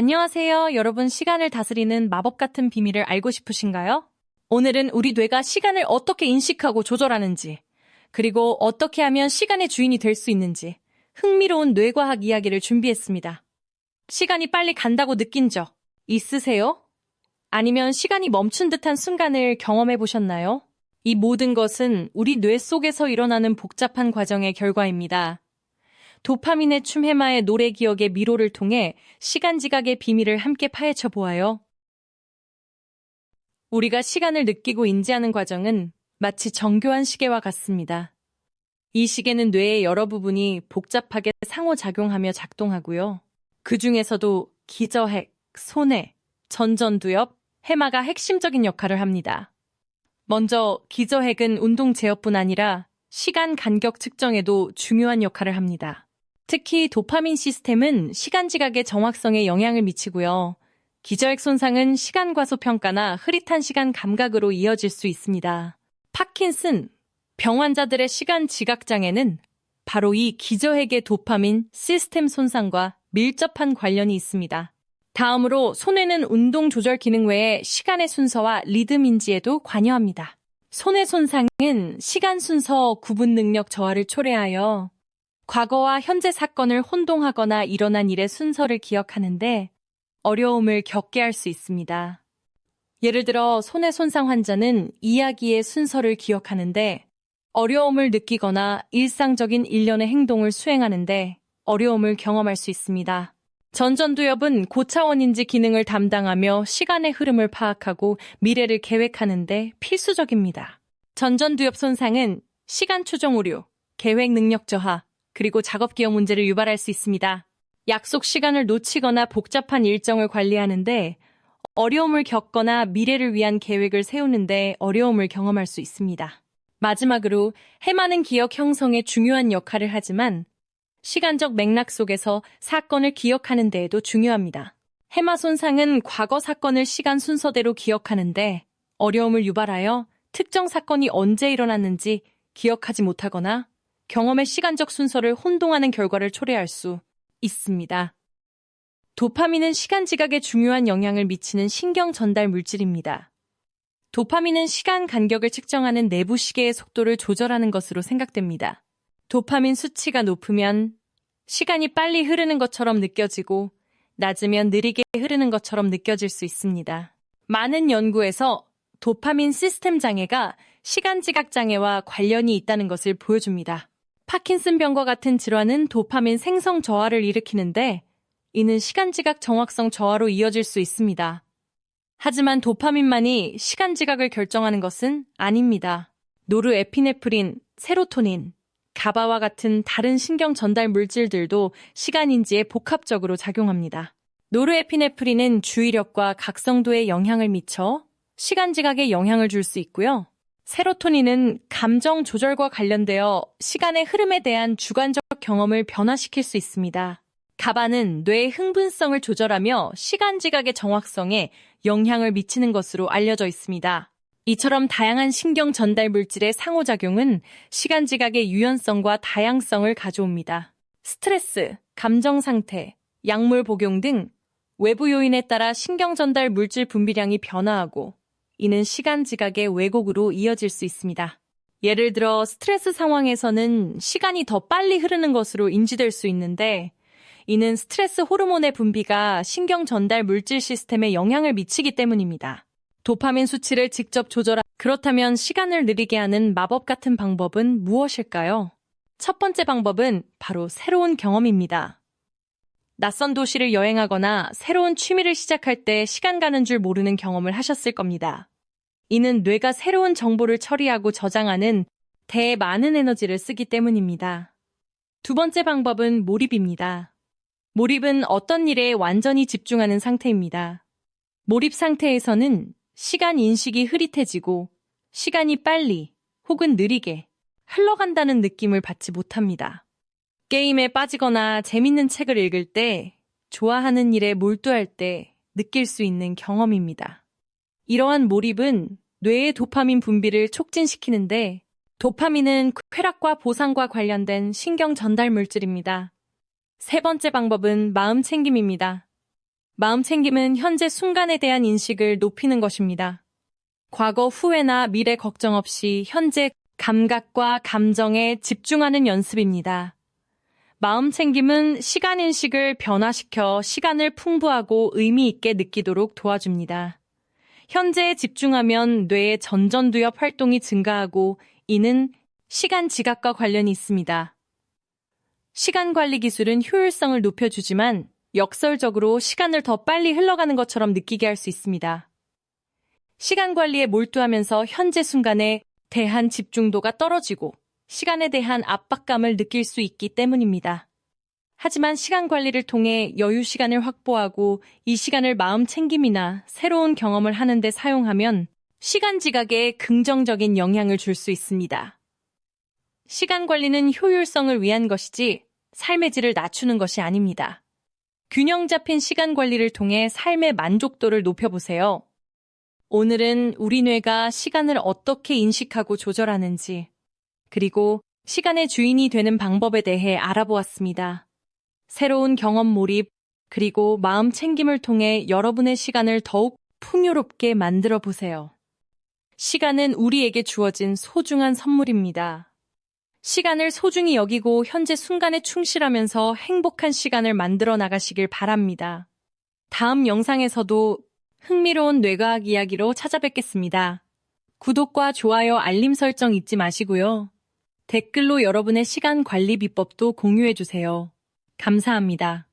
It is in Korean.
안녕하세요. 여러분 시간을 다스리는 마법 같은 비밀을 알고 싶으신가요? 오늘은 우리 뇌가 시간을 어떻게 인식하고 조절하는지, 그리고 어떻게 하면 시간의 주인이 될 수 있는지 흥미로운 뇌과학 이야기를 준비했습니다. 시간이 빨리 간다고 느낀 적 있으세요? 아니면 시간이 멈춘 듯한 순간을 경험해 보셨나요? 이 모든 것은 우리 뇌 속에서 일어나는 복잡한 과정의 결과입니다. 도파민의 춤 해마의 노래 기억의 미로를 통해 시간 지각의 비밀을 함께 파헤쳐 보아요. 우리가 시간을 느끼고 인지하는 과정은 마치 정교한 시계와 같습니다. 이 시계는 뇌의 여러 부분이 복잡하게 상호작용하며 작동하고요. 그 중에서도 기저핵, 손해, 전전두엽, 해마가 핵심적인 역할을 합니다. 먼저 기저핵은 운동 제어뿐 아니라 시간 간격 측정에도 중요한 역할을 합니다. 특히 도파민 시스템은 시간 지각의 정확성에 영향을 미치고요. 기저핵 손상은 시간 과소 평가나 흐릿한 시간 감각으로 이어질 수 있습니다. 파킨슨, 병 환자들의 시간 지각 장애는 바로 이 기저핵의 도파민 시스템 손상과 밀접한 관련이 있습니다. 다음으로 손해는 운동 조절 기능 외에 시간의 순서와 리듬 인지에도 관여합니다. 손해 손상은 시간 순서 구분 능력 저하를 초래하여 과거와 현재 사건을 혼동하거나 일어난 일의 순서를 기억하는데 어려움을 겪게 할 수 있습니다. 예를 들어 손해 손상 환자는 이야기의 순서를 기억하는데 어려움을 느끼거나 일상적인 일련의 행동을 수행하는데 어려움을 경험할 수 있습니다. 전전두엽은 고차원인지 기능을 담당하며 시간의 흐름을 파악하고 미래를 계획하는데 필수적입니다. 전전두엽 손상은 시간 추정 오류, 계획 능력 저하, 그리고 작업 기억 문제를 유발할 수 있습니다. 약속 시간을 놓치거나 복잡한 일정을 관리하는데 어려움을 겪거나 미래를 위한 계획을 세우는데 어려움을 경험할 수 있습니다. 마지막으로 해마는 기억 형성에 중요한 역할을 하지만 시간적 맥락 속에서 사건을 기억하는 데에도 중요합니다. 해마 손상은 과거 사건을 시간 순서대로 기억하는데 어려움을 유발하여 특정 사건이 언제 일어났는지 기억하지 못하거나 경험의 시간적 순서를 혼동하는 결과를 초래할 수 있습니다. 도파민은 시간 지각에 중요한 영향을 미치는 신경 전달 물질입니다. 도파민은 시간 간격을 측정하는 내부 시계의 속도를 조절하는 것으로 생각됩니다. 도파민 수치가 높으면 시간이 빨리 흐르는 것처럼 느껴지고 낮으면 느리게 흐르는 것처럼 느껴질 수 있습니다. 많은 연구에서 도파민 시스템 장애가 시간 지각 장애와 관련이 있다는 것을 보여줍니다. 파킨슨병과 같은 질환은 도파민 생성 저하를 일으키는데 이는 시간 지각 정확성 저하로 이어질 수 있습니다. 하지만 도파민만이 시간 지각을 결정하는 것은 아닙니다. 노르에피네프린, 세로토닌, 가바와 같은 다른 신경 전달 물질들도 시간 인지에 복합적으로 작용합니다. 노르에피네프린은 주의력과 각성도에 영향을 미쳐 시간 지각에 영향을 줄 수 있고요. 세로토닌은 감정 조절과 관련되어 시간의 흐름에 대한 주관적 경험을 변화시킬 수 있습니다. 가바는 뇌의 흥분성을 조절하며 시간 지각의 정확성에 영향을 미치는 것으로 알려져 있습니다. 이처럼 다양한 신경 전달 물질의 상호작용은 시간 지각의 유연성과 다양성을 가져옵니다. 스트레스, 감정 상태, 약물 복용 등 외부 요인에 따라 신경 전달 물질 분비량이 변화하고 이는 시간 지각의 왜곡으로 이어질 수 있습니다. 예를 들어 스트레스 상황에서는 시간이 더 빨리 흐르는 것으로 인지될 수 있는데 이는 스트레스 호르몬의 분비가 신경 전달 물질 시스템에 영향을 미치기 때문입니다. 도파민 수치를 직접 조절하 그렇다면 시간을 느리게 하는 마법 같은 방법은 무엇일까요? 첫 번째 방법은 바로 새로운 경험입니다. 낯선 도시를 여행하거나 새로운 취미를 시작할 때 시간 가는 줄 모르는 경험을 하셨을 겁니다. 이는 뇌가 새로운 정보를 처리하고 저장하는 대 많은 에너지를 쓰기 때문입니다. 두 번째 방법은 몰입입니다. 몰입은 어떤 일에 완전히 집중하는 상태입니다. 몰입 상태에서는 시간 인식이 흐릿해지고 시간이 빨리 혹은 느리게 흘러간다는 느낌을 받지 못합니다. 게임에 빠지거나 재밌는 책을 읽을 때, 좋아하는 일에 몰두할 때 느낄 수 있는 경험입니다. 이러한 몰입은 뇌의 도파민 분비를 촉진시키는데, 도파민은 쾌락과 보상과 관련된 신경 전달 물질입니다. 세 번째 방법은 마음 챙김입니다. 마음 챙김은 현재 순간에 대한 인식을 높이는 것입니다. 과거 후회나 미래 걱정 없이 현재 감각과 감정에 집중하는 연습입니다. 마음 챙김은 시간 인식을 변화시켜 시간을 풍부하고 의미 있게 느끼도록 도와줍니다. 현재에 집중하면 뇌의 전전두엽 활동이 증가하고 이는 시간 지각과 관련이 있습니다. 시간 관리 기술은 효율성을 높여주지만 역설적으로 시간을 더 빨리 흘러가는 것처럼 느끼게 할 수 있습니다. 시간 관리에 몰두하면서 현재 순간에 대한 집중도가 떨어지고 시간에 대한 압박감을 느낄 수 있기 때문입니다. 하지만 시간 관리를 통해 여유 시간을 확보하고 이 시간을 마음 챙김이나 새로운 경험을 하는데 사용하면 시간 지각에 긍정적인 영향을 줄 수 있습니다. 시간 관리는 효율성을 위한 것이지 삶의 질을 낮추는 것이 아닙니다. 균형 잡힌 시간 관리를 통해 삶의 만족도를 높여보세요. 오늘은 우리 뇌가 시간을 어떻게 인식하고 조절하는지, 그리고 시간의 주인이 되는 방법에 대해 알아보았습니다. 새로운 경험 몰입, 그리고 마음 챙김을 통해 여러분의 시간을 더욱 풍요롭게 만들어 보세요. 시간은 우리에게 주어진 소중한 선물입니다. 시간을 소중히 여기고 현재 순간에 충실하면서 행복한 시간을 만들어 나가시길 바랍니다. 다음 영상에서도 흥미로운 뇌과학 이야기로 찾아뵙겠습니다. 구독과 좋아요, 알림 설정 잊지 마시고요. 댓글로 여러분의 시간 관리 비법도 공유해 주세요. 감사합니다.